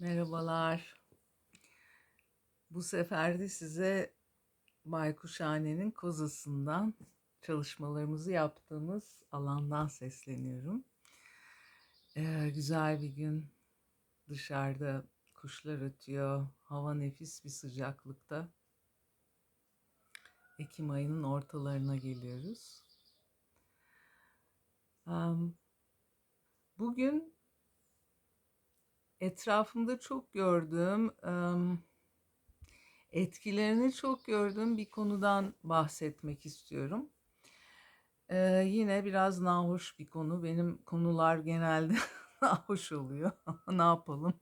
Merhabalar. Bu sefer de size Baykuşhane'nin kozasından çalışmalarımızı yaptığımız alandan sesleniyorum. Ee, güzel bir gün dışarıda kuşlar ötüyor. Hava nefis bir sıcaklıkta. Ekim ayının ortalarına geliyoruz. Am, Bugün etrafımda çok gördüğüm, etkilerini çok gördüğüm bir konudan bahsetmek istiyorum. Yine biraz nahoş bir konu. Benim konular genelde nahoş oluyor. Ne yapalım?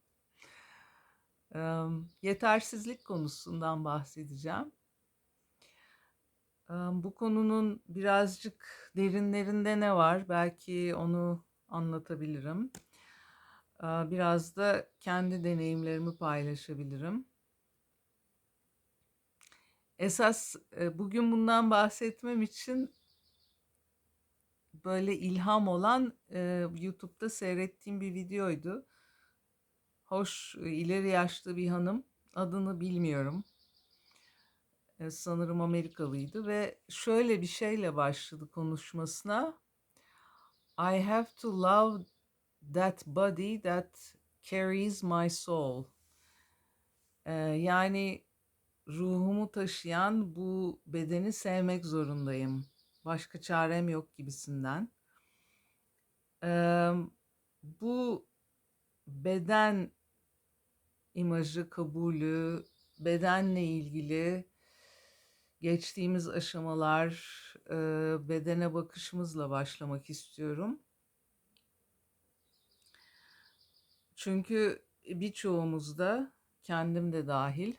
Yetersizlik konusundan bahsedeceğim. Bu konunun birazcık derinlerinde ne var? Belki onu anlatabilirim. Biraz da kendi deneyimlerimi paylaşabilirim. Esas bugün bundan bahsetmem için böyle ilham olan YouTube'da seyrettiğim bir videoydu. Hoş, ileri yaşlı bir hanım. Adını bilmiyorum. Sanırım Amerikalıydı ve şöyle bir şeyle başladı konuşmasına. I have to love that body that carries my soul. Ee, yani ruhumu taşıyan bu bedeni sevmek zorundayım. Başka çarem yok gibisinden. Ee, bu beden imajı, kabulü, bedenle ilgili geçtiğimiz aşamalar, e, bedene bakışımızla başlamak istiyorum. Çünkü birçoğumuzda kendim de dahil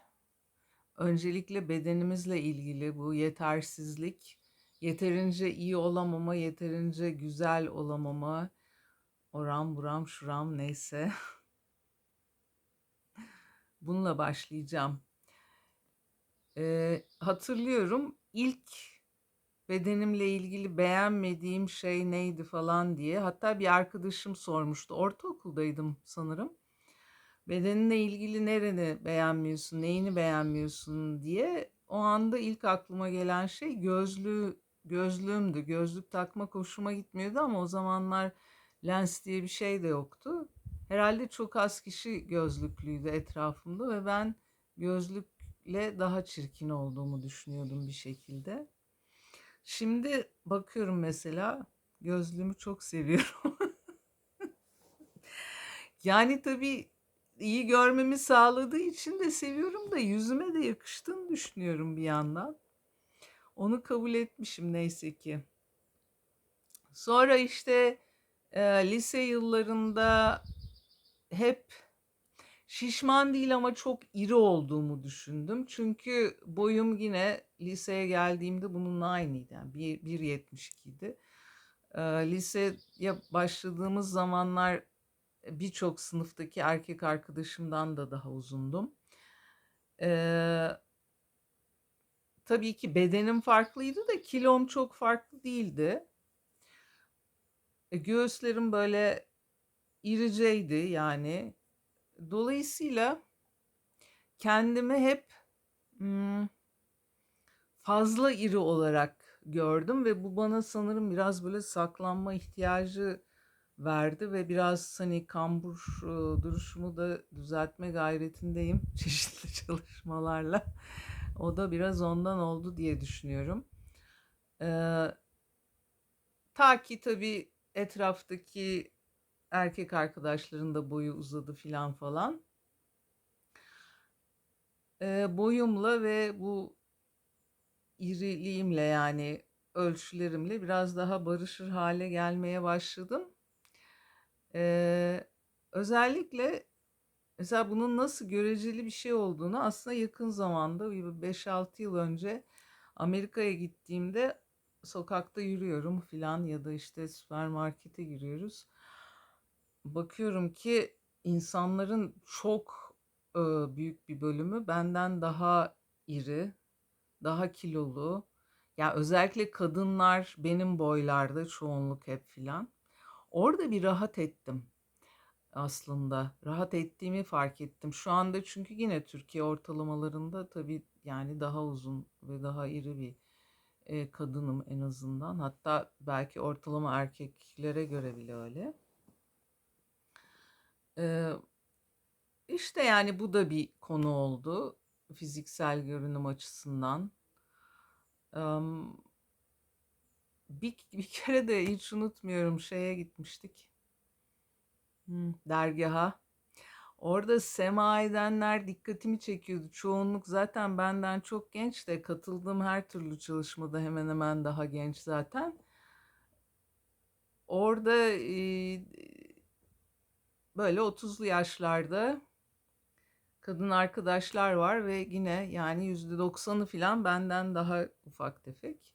öncelikle bedenimizle ilgili bu yetersizlik, yeterince iyi olamama, yeterince güzel olamama, oram buram şuram neyse bununla başlayacağım. Ee, hatırlıyorum ilk bedenimle ilgili beğenmediğim şey neydi falan diye. Hatta bir arkadaşım sormuştu. Ortaokuldaydım sanırım. Bedeninle ilgili nereni beğenmiyorsun, neyini beğenmiyorsun diye. O anda ilk aklıma gelen şey gözlüğü, gözlüğümdü. Gözlük takmak hoşuma gitmiyordu ama o zamanlar lens diye bir şey de yoktu. Herhalde çok az kişi gözlüklüydü etrafımda ve ben gözlükle daha çirkin olduğumu düşünüyordum bir şekilde. Şimdi bakıyorum mesela gözlüğümü çok seviyorum. Yani tabii iyi görmemi sağladığı için de seviyorum da yüzüme de yakıştığını düşünüyorum bir yandan. Onu kabul etmişim neyse ki. Sonra işte e, lise yıllarında hep şişman değil ama çok iri olduğumu düşündüm. Çünkü boyum yine liseye geldiğimde bununla aynıydı. Yani bir- 1.72 idi. E, liseye başladığımız zamanlar birçok sınıftaki erkek arkadaşımdan da daha uzundum. Ee, tabii ki bedenim farklıydı da kilom çok farklı değildi. E, göğüslerim böyle iriceydi yani. Dolayısıyla kendimi hep hmm, fazla iri olarak gördüm ve bu bana sanırım biraz böyle saklanma ihtiyacı verdi ve biraz hani kambur e, duruşumu da düzeltme gayretindeyim çeşitli çalışmalarla. O da biraz ondan oldu diye düşünüyorum. Ee, ta ki tabii etraftaki erkek arkadaşların da boyu uzadı filan falan. Ee, boyumla ve bu iriliğimle yani ölçülerimle biraz daha barışır hale gelmeye başladım. Ee, özellikle mesela bunun nasıl göreceli bir şey olduğunu aslında yakın zamanda 5-6 yıl önce Amerika'ya gittiğimde sokakta yürüyorum filan ya da işte süpermarkete giriyoruz. Bakıyorum ki insanların çok büyük bir bölümü benden daha iri, daha kilolu. Ya özellikle kadınlar benim boylarda çoğunluk hep filan. Orada bir rahat ettim. aslında. Rahat ettiğimi fark ettim. Şu anda çünkü yine Türkiye ortalamalarında tabii yani daha uzun ve daha iri bir e, kadınım en azından. Hatta belki ortalama erkeklere göre bile öyle. Ee, işte yani bu da bir konu oldu fiziksel görünüm açısından. Bir, bir kere de hiç unutmuyorum şeye gitmiştik. Hmm, dergaha. Orada sema edenler dikkatimi çekiyordu. Çoğunluk zaten benden çok genç de katıldığım her türlü çalışmada hemen hemen daha genç zaten. Orada böyle 30'lu yaşlarda kadın arkadaşlar var ve yine yani %90'ı falan benden daha ufak tefek.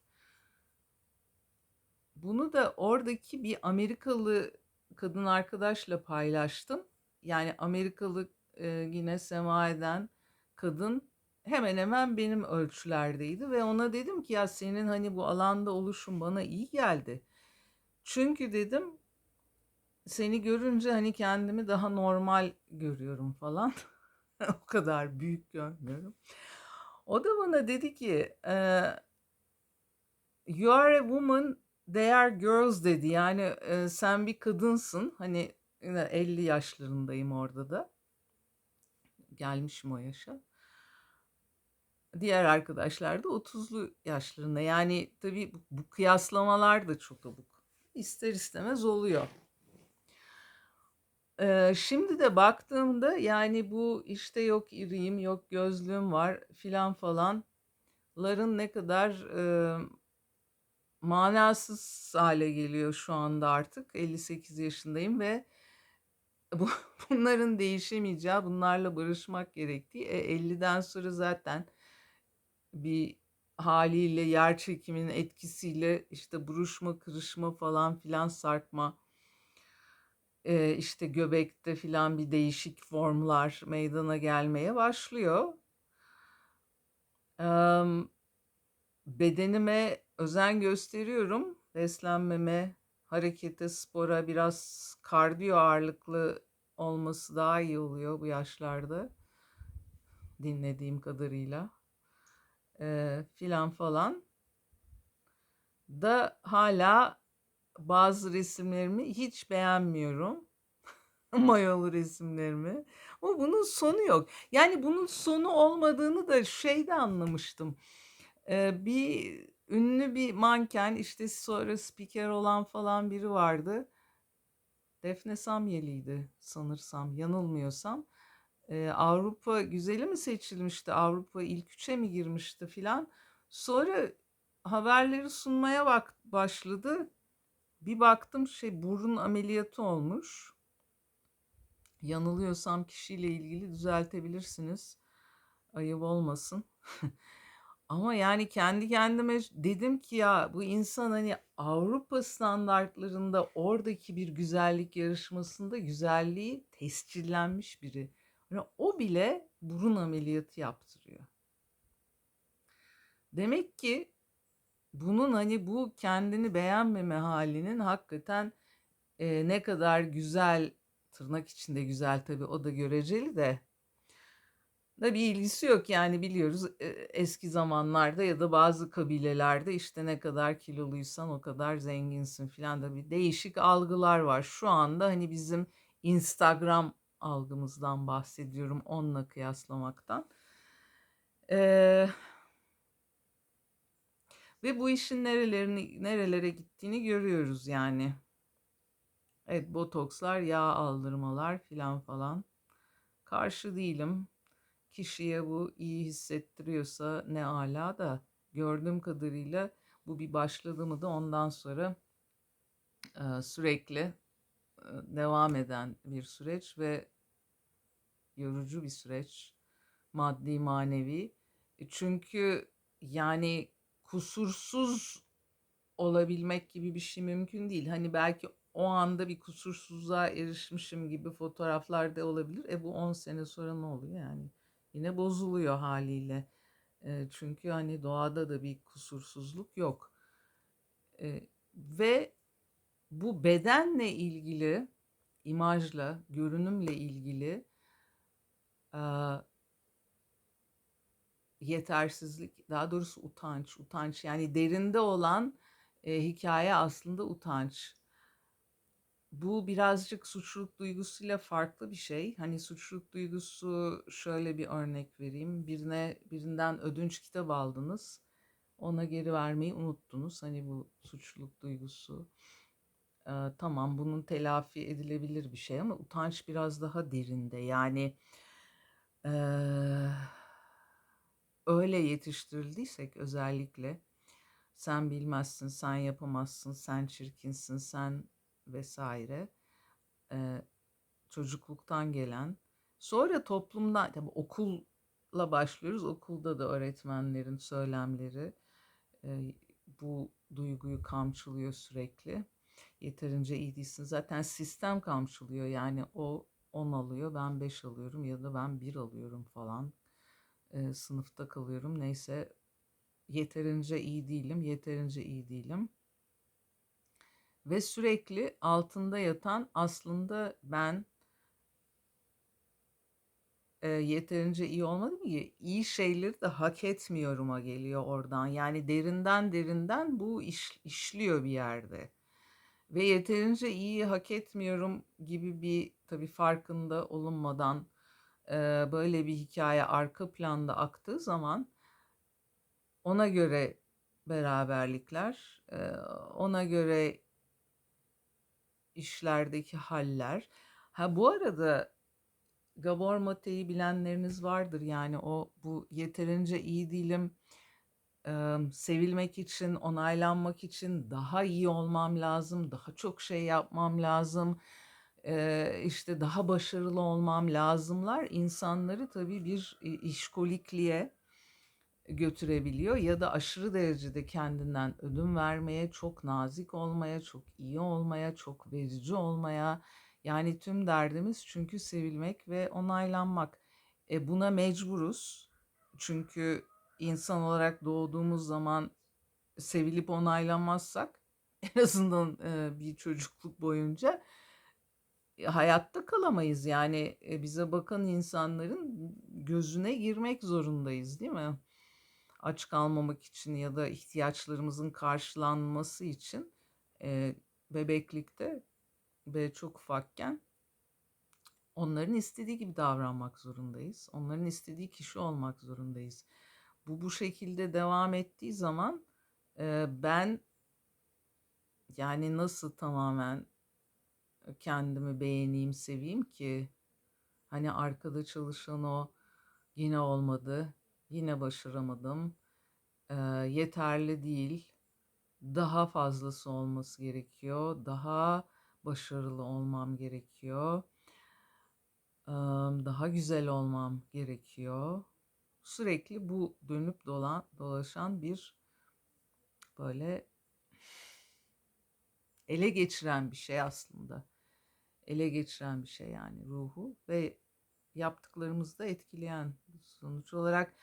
Bunu da oradaki bir Amerikalı kadın arkadaşla paylaştım. Yani Amerikalı e, yine sema eden kadın hemen hemen benim ölçülerdeydi ve ona dedim ki ya senin hani bu alanda oluşun bana iyi geldi. Çünkü dedim seni görünce hani kendimi daha normal görüyorum falan. o kadar büyük görmüyorum. O da bana dedi ki e, you are a woman they are girls dedi. Yani e, sen bir kadınsın. Hani yine 50 yaşlarındayım orada da. Gelmişim o yaşa. Diğer arkadaşlar da 30'lu yaşlarında. Yani tabii bu, bu kıyaslamalar da çok abuk. İster istemez oluyor. Ee, şimdi de baktığımda yani bu işte yok iriyim, yok gözlüğüm var filan falanların ne kadar e, manasız hale geliyor şu anda artık. 58 yaşındayım ve bu, bunların değişemeyeceği, bunlarla barışmak gerektiği. E, 50'den sonra zaten bir haliyle yer çekiminin etkisiyle işte buruşma, kırışma falan filan sarkma e, işte göbekte filan bir değişik formlar meydana gelmeye başlıyor. E, bedenime özen gösteriyorum. Beslenmeme, harekete, spora biraz kardiyo ağırlıklı olması daha iyi oluyor bu yaşlarda. Dinlediğim kadarıyla. E, filan falan. Da hala bazı resimlerimi hiç beğenmiyorum. Mayolu resimlerimi. Ama bunun sonu yok. Yani bunun sonu olmadığını da şeyde anlamıştım. Ee, bir ünlü bir manken işte sonra spiker olan falan biri vardı. Defne Samyeli'ydi sanırsam yanılmıyorsam. Ee, Avrupa güzeli mi seçilmişti? Avrupa ilk üçe mi girmişti filan. Sonra haberleri sunmaya bak başladı. Bir baktım şey burun ameliyatı olmuş. Yanılıyorsam kişiyle ilgili düzeltebilirsiniz. Ayıp olmasın. Ama yani kendi kendime dedim ki ya bu insan hani Avrupa standartlarında oradaki bir güzellik yarışmasında güzelliği tescillenmiş biri. Yani o bile burun ameliyatı yaptırıyor. Demek ki bunun hani bu kendini beğenmeme halinin hakikaten e, ne kadar güzel tırnak içinde güzel tabii o da göreceli de da bir ilgisi yok yani biliyoruz e, eski zamanlarda ya da bazı kabilelerde işte ne kadar kiloluysan o kadar zenginsin filan da bir değişik algılar var. Şu anda hani bizim Instagram algımızdan bahsediyorum onunla kıyaslamaktan. Ee, ve bu işin nerelerini nerelere gittiğini görüyoruz yani. Evet botokslar, yağ aldırmalar filan falan. Karşı değilim. Kişiye bu iyi hissettiriyorsa ne ala da gördüğüm kadarıyla bu bir başladı mı da ondan sonra e, sürekli e, devam eden bir süreç ve yorucu bir süreç maddi manevi. E, çünkü yani kusursuz olabilmek gibi bir şey mümkün değil. Hani belki o anda bir kusursuzluğa erişmişim gibi fotoğraflarda olabilir. E bu 10 sene sonra ne oluyor yani? Yine bozuluyor haliyle. E, çünkü hani doğada da bir kusursuzluk yok. E, ve bu bedenle ilgili imajla, görünümle ilgili eee yetersizlik, daha doğrusu utanç, utanç yani derinde olan eee, hikaye aslında utanç. Bu birazcık suçluluk duygusuyla farklı bir şey. Hani suçluluk duygusu şöyle bir örnek vereyim. Birine birinden ödünç kitap aldınız. Ona geri vermeyi unuttunuz. Hani bu suçluluk duygusu. Ee, tamam bunun telafi edilebilir bir şey ama utanç biraz daha derinde. Yani eee, öyle yetiştirildiysek özellikle sen bilmezsin, sen yapamazsın, sen çirkinsin, sen vesaire Eee, çocukluktan gelen sonra toplumdan tabii okulla başlıyoruz okulda da öğretmenlerin söylemleri eee, bu duyguyu kamçılıyor sürekli. Yeterince iyi değilsin. Zaten sistem kamçılıyor yani o 10 alıyor ben 5 alıyorum ya da ben 1 alıyorum falan Eee, sınıfta kalıyorum. Neyse yeterince iyi değilim yeterince iyi değilim. Ve sürekli altında yatan aslında ben Eee, yeterince iyi olmadım ki iyi şeyleri de hak etmiyorum'a geliyor oradan. Yani derinden derinden bu iş işliyor bir yerde. Ve yeterince iyi hak etmiyorum gibi bir tabii farkında olunmadan böyle bir hikaye arka planda aktığı zaman ona göre beraberlikler, ona göre işlerdeki haller. Ha bu arada Gabor Mate'yi bilenleriniz vardır. Yani o bu yeterince iyi değilim, sevilmek için, onaylanmak için daha iyi olmam lazım, daha çok şey yapmam lazım, işte daha başarılı olmam lazımlar insanları tabii bir işkolikliğe götürebiliyor ya da aşırı derecede kendinden ödün vermeye, çok nazik olmaya, çok iyi olmaya, çok verici olmaya yani tüm derdimiz çünkü sevilmek ve onaylanmak. E buna mecburuz. Çünkü insan olarak doğduğumuz zaman sevilip onaylanmazsak en azından bir çocukluk boyunca hayatta kalamayız. Yani e, bize bakan insanların gözüne girmek zorundayız, değil mi? Aç kalmamak için ya da ihtiyaçlarımızın karşılanması için e, bebeklikte ve çok ufakken onların istediği gibi davranmak zorundayız. Onların istediği kişi olmak zorundayız. Bu bu şekilde devam ettiği zaman e, ben yani nasıl tamamen kendimi beğeneyim, seveyim ki hani arkada çalışan o yine olmadı, yine başaramadım, e, yeterli değil, daha fazlası olması gerekiyor, daha başarılı olmam gerekiyor. Daha güzel olmam gerekiyor. Sürekli bu dönüp dolan, dolaşan bir böyle ele geçiren bir şey aslında. Ele geçiren bir şey yani ruhu ve yaptıklarımızı da etkileyen sonuç olarak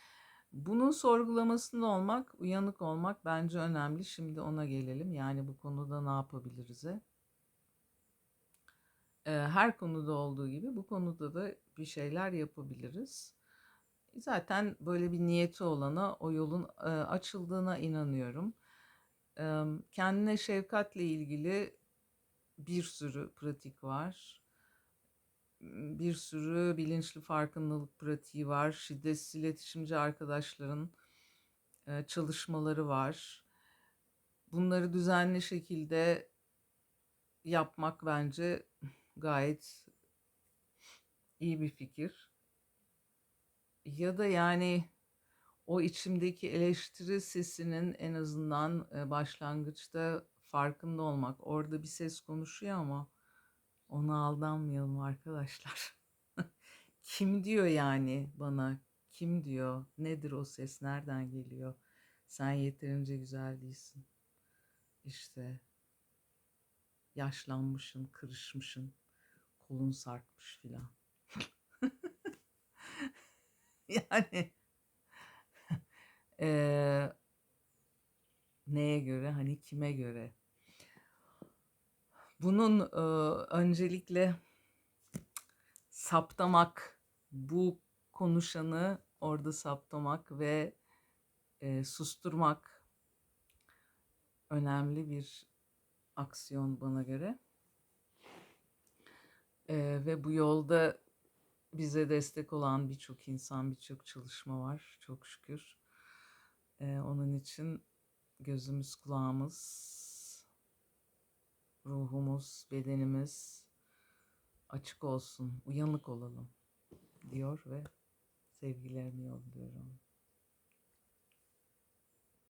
bunun sorgulamasında olmak, uyanık olmak bence önemli. Şimdi ona gelelim. Yani bu konuda ne yapabiliriz'e her konuda olduğu gibi bu konuda da bir şeyler yapabiliriz. Zaten böyle bir niyeti olana o yolun açıldığına inanıyorum. Kendine şefkatle ilgili bir sürü pratik var. Bir sürü bilinçli farkındalık pratiği var. Şiddetsiz iletişimci arkadaşların çalışmaları var. Bunları düzenli şekilde yapmak bence Gayet iyi bir fikir. Ya da yani o içimdeki eleştiri sesinin en azından başlangıçta farkında olmak. Orada bir ses konuşuyor ama ona aldanmayalım arkadaşlar. Kim diyor yani bana? Kim diyor? Nedir o ses? Nereden geliyor? Sen yeterince güzel değilsin. İşte yaşlanmışsın, kırışmışsın kolun sarkmış filan. yani e, neye göre hani kime göre? Bunun e, öncelikle saptamak, bu konuşanı orada saptamak ve e, susturmak önemli bir aksiyon bana göre. E, ve bu yolda bize destek olan birçok insan, birçok çalışma var çok şükür. E, onun için gözümüz, kulağımız, ruhumuz, bedenimiz açık olsun, uyanık olalım diyor ve sevgilerimi yolluyorum.